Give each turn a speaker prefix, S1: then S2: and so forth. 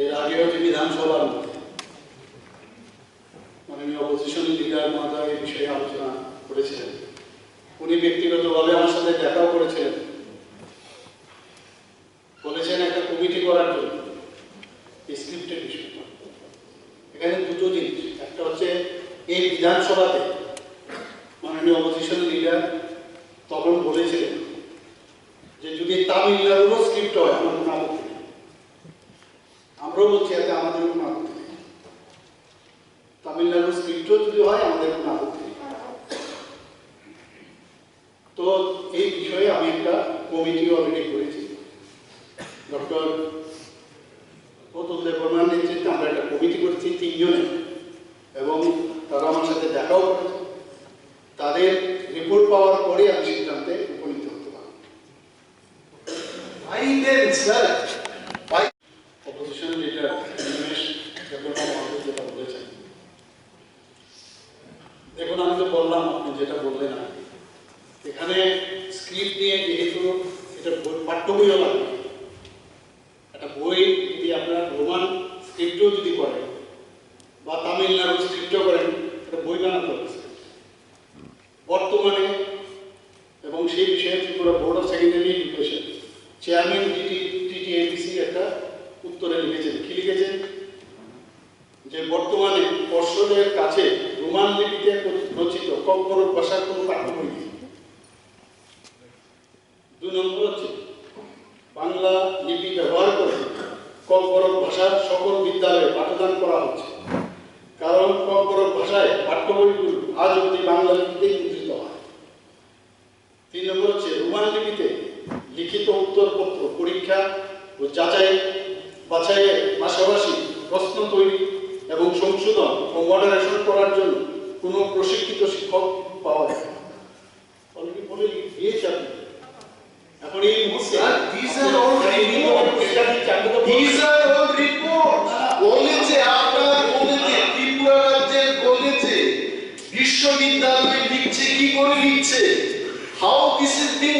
S1: এর আগেও যে বিধানসভার মাননীয় অপোজিশন লিডার মহোদয় এই বিষয়ে আলোচনা করেছিলেন। উনি ব্যক্তিগতভাবে আমার সাথে দেখাও করেছিলেন বলেছেন একটা কমিটি করার জন্য স্ক্রিপ্টের বিষয়। এখানে দুটো জিনিস। একটা হচ্ছে, এই বিধানসভাতে মাননীয় অপোজিশন লিডার তখন বলেছিলেন যে, যদি তামিলনাড়ুরও স্ক্রিপ্ট হয় আমার কোনো আপত্তি নেই আমরাও বলছি এতে আমাদের কোনো আপত্তি নেই। তামিলনাড়ুর স্ক্রিপ্টও যদি হয় আমাদের কোনো আপত্তি নেই। তো এই বিষয়ে আমি একটা কমিটি অলরেডি করেছি। ডক্টর অতুল দেববর্মার নেতৃত্বে আমরা একটা কমিটি করেছি তিনজনে এবং তারা আমার সাথে দেখাও করেছে। তাদের রিপোর্ট পাওয়ার পরে আমি সিদ্ধান্তে উপনীত হতে পারব।
S2: Why then, sir? Why?
S1: Opposition leader Nimesh Debbarma মহাশয় যেটা বলেছেন দেখুন আমি তো বললাম আপনি যেটা বললেন না এখানে স্ক্রিপ্ট নিয়ে যেহেতু এটা পাঠ্য বইও লাগবে। একটা বই যদি আপনারা রোমান স্ক্রিপ্টও যদি করেন বা তামিলনাড়ু স্ক্রিপ্টও করেন, একটা বই বানাতে হবে বর্তমানে এবং সেই বিষয়ে Tripura board of secondary education chairman TT টিটিএবিসি একটা উত্তরে লিখেছেন। কি লিখেছেন? যে বর্তমানে পর্ষদের কাছে রোমান লিপিতে কম্পরক ভাষার কোনো পাঠ্যবই নেই। দুই নম্বর হচ্ছে, বাংলা লিপি ব্যবহার করে কম্পরক ভাষার সকল বিদ্যালয়ে পাঠদান করা হচ্ছে। কারণ কম্পরক ভাষায় পাঠ্য বইগুলো আজ অব্দি বাংলা লিপিতেই মুদ্রিত হয়। তিন নম্বর হচ্ছে, রোমান লিপিতে লিখিত উত্তরপত্র পরীক্ষা ও যাচাই বাছাইয়ের পাশাপাশি প্রশ্ন তৈরি এবং সংশোধন ও মডারেশন করার জন্য কোনো প্রশিক্ষিত শিক্ষক পাওয়া যায়। অলরেডি বলে দিয়েছি আপনি এখন এই মুহূর্তে
S2: বলছি। আপনার বলেছে ত্রিপুরা রাজ্যের বলেছে। বিশ্ববিদ্যালয় লিখছে কি করে লিখছে? How this is being